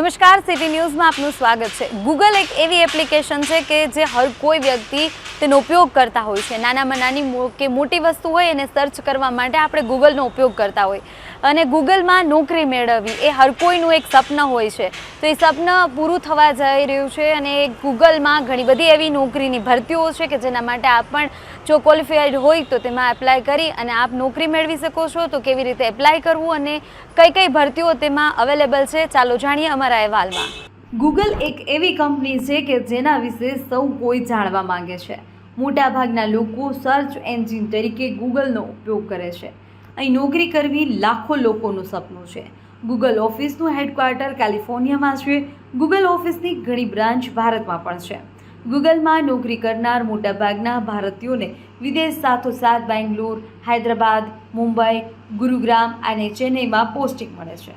નમસ્કાર સિટી ન્યૂઝમાં આપનું સ્વાગત છે. ગૂગલ એક એવી એપ્લિકેશન છે કે જે હર કોઈ વ્યક્તિ તેનો ઉપયોગ કરતા હોય છે. નાનામાં નાની કે મોટી વસ્તુ હોય એને સર્ચ કરવા માટે આપણે ગૂગલનો ઉપયોગ કરતા હોય. અને ગૂગલમાં નોકરી મેળવવી, એ હર કોઈનું એક સપન હોય છે. તો એ સપન પૂરું થવા જઈ રહ્યું છે અને ગૂગલમાં ઘણી બધી એવી નોકરીની ભરતીઓ છે કે જેના માટે આપ પણ જો ક્વોલિફાઈડ હોય તો તેમાં એપ્લાય કરી અને આપ નોકરી મેળવી શકો છો. તો કેવી રીતે એપ્લાય કરવું અને કઈ કઈ ભરતીઓ તેમાં અવેલેબલ છે, ચાલો જાણીએ અમારા અહેવાલમાં. ગૂગલ એક એવી કંપની છે કે જેના વિશે સૌ કોઈ જાણવા માંગે છે. મોટાભાગના લોકો સર્ચ એન્જિન તરીકે ગૂગલનો ઉપયોગ કરે છે. અહીં નોકરી કરવી લાખો લોકોનું સપનું છે. ગૂગલ ઓફિસનું હેડક્વાર્ટર કેલિફોર્નિયામાં છે. ગૂગલ ઓફિસની ઘણી બ્રાન્ચ ભારતમાં પણ છે. ગૂગલમાં નોકરી કરનાર મોટાભાગના ભારતીયોને વિદેશ સાથોસાથ બેંગ્લોર, હૈદરાબાદ, મુંબઈ, ગુરુગ્રામ અને ચેન્નઈમાં પોસ્ટિંગ મળે છે.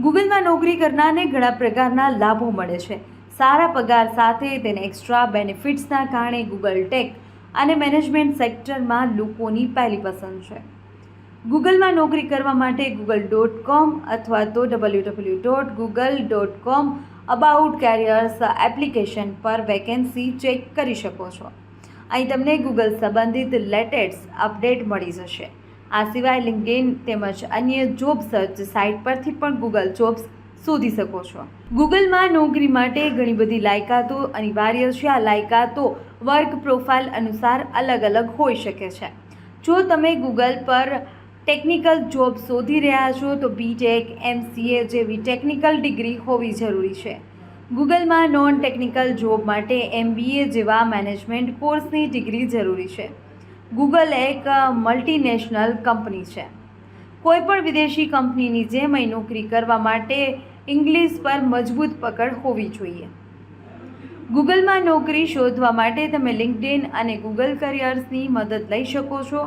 ગૂગલમાં નોકરી કરનારને ઘણા પ્રકારના લાભો મળે છે. સારા પગાર સાથે તેને એક્સ્ટ્રા બેનિફિટ્સના કારણે ગૂગલ ટેક અને મેનેજમેન્ટ સેક્ટરમાં લોકોની પહેલી પસંદ છે. ગૂગલમાં નોકરી કરવા માટે ગૂગલ ડોટ કોમ અથવા તો W W dot Google dot com about careers application પર વેકેન્સી ચેક કરી શકો છો. અહીં તમને ગૂગલ સંબંધિત લેટેસ્ટ અપડેટ મળી જશે. આ સિવાય લિંક્ડઇન તેમજ અન્ય જોબ સર્ચ સાઇટ પરથી પણ ગૂગલ જોબ્સ શોધી શકો છો. ગૂગલમાં નોકરી માટે ઘણી બધી લાયકાતો અનિવાર્ય છે. આ લાયકાતો વર્ક પ્રોફાઇલ અનુસાર અલગ અલગ હોઈ શકે છે. જો તમે ગૂગલ પર ટેકનિકલ જોબ શોધી રહ્યા છો, તો બીટેક એમસીએ જેવી ટેકનિકલ ડિગ્રી હોવી જરૂરી છે. ગૂગલમાં નોન ટેકનિકલ જોબ માટે એમબીએ જેવા મેનેજમેન્ટ કોર્સની ડિગ્રી જરૂરી છે. ગૂગલ એક મલ્ટીનેશનલ કંપની છે. કોઈપણ વિદેશી કંપનીની જેમ અહીં નોકરી કરવા માટે ઇંગ્લિશ પર મજબૂત પકડ હોવી જોઈએ. ગૂગલમાં નોકરી શોધવા માટે તમે લિંકડિન અને ગૂગલ કરિયર્સની મદદ લઈ શકો છો.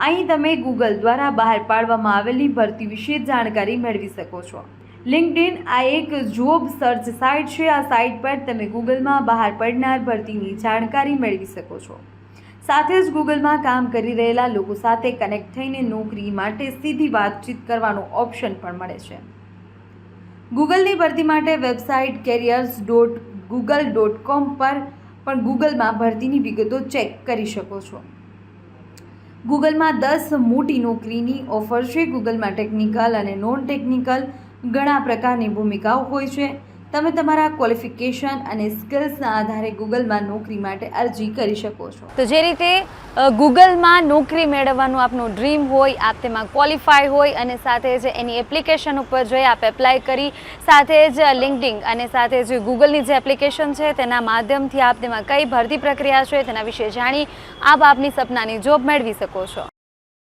અહીં તમે ગૂગલ દ્વારા બહાર પાડવામાં આવેલી ભરતી વિશે જાણકારી મેળવી શકો છો. લિંકડિન આ એક જોબ સર્ચ સાઇટ છે. આ સાઇટ પર તમે ગૂગલમાં બહાર પડનાર ભરતીની જાણકારી મેળવી શકો છો. સાથે જ ગૂગલમાં કામ કરી રહેલા લોકો સાથે કનેક્ટ થઈને નોકરી માટે સીધી વાતચીત કરવાનો ઓપ્શન પણ મળે છે. ગૂગલની ભરતી માટે website careers dot Google dot com પર પણ ગૂગલમાં ભરતીની વિગતો ચેક કરી શકો છો. ગૂગલમાં દસ મોટી નોકરીની ઓફર છે. ગૂગલમાં ટેકનિકલ અને નોન ટેકનિકલ ઘણા પ્રકારની ભૂમિકાઓ હોય છે. તમે તમારા ક્વોલિફિકેશન અને સ્કિલ્સના આધારે ગૂગલમાં નોકરી માટે અરજી કરી શકો છો. તો જે રીતે ગૂગલમાં નોકરી મેળવવાનું આપનું ડ્રીમ હોય, આપ તેમાં ક્વોલિફાય હોય અને સાથે જ એની એપ્લિકેશન ઉપર જઈ આપ એપ્લાય કરી, સાથે જ લિંકડિંગ અને સાથે જ ગૂગલની જે એપ્લિકેશન છે તેના માધ્યમથી આપ તેમાં કઈ ભરતી પ્રક્રિયા છે તેના વિશે જાણી આપ આપની સપનાની જોબ મેળવી શકો છો.